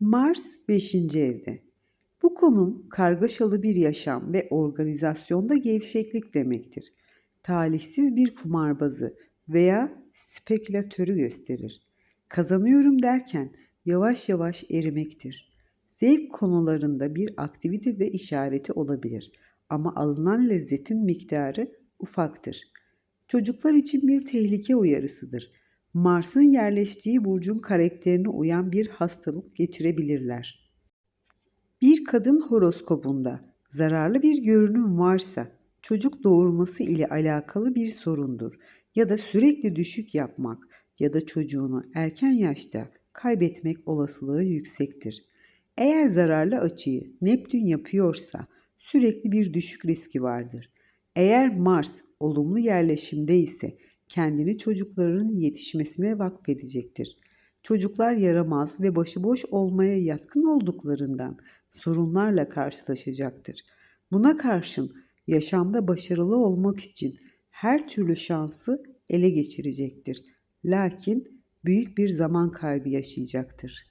Mars 5. evde. Bu konum kargaşalı bir yaşam ve organizasyonda gevşeklik demektir. Talihsiz bir kumarbazı veya spekülatörü gösterir. Kazanıyorum derken yavaş yavaş erimektir. Zevk konularında bir aktivite de işareti olabilir ama alınan lezzetin miktarı ufaktır. Çocuklar için bir tehlike uyarısıdır. Mars'ın yerleştiği burcun karakterine uyan bir hastalık geçirebilirler. Bir kadın horoskobunda zararlı bir görünüm varsa çocuk doğurması ile alakalı bir sorundur ya da sürekli düşük yapmak ya da çocuğunu erken yaşta kaybetmek olasılığı yüksektir. Eğer zararlı açıyı Neptün yapıyorsa sürekli bir düşük riski vardır. Eğer Mars olumlu yerleşimde ise kendini çocukların yetişmesine vakfedecektir. Çocuklar yaramaz ve başıboş olmaya yatkın olduklarından sorunlarla karşılaşacaktır. Buna karşın yaşamda başarılı olmak için her türlü şansı ele geçirecektir. Lakin büyük bir zaman kaybı yaşayacaktır.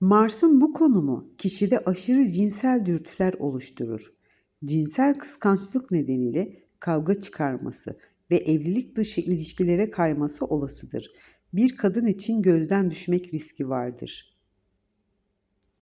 Mars'ın bu konumu kişide aşırı cinsel dürtüler oluşturur. Cinsel kıskançlık nedeniyle kavga çıkarması ve evlilik dışı ilişkilere kayması olasıdır. Bir kadın için gözden düşmek riski vardır.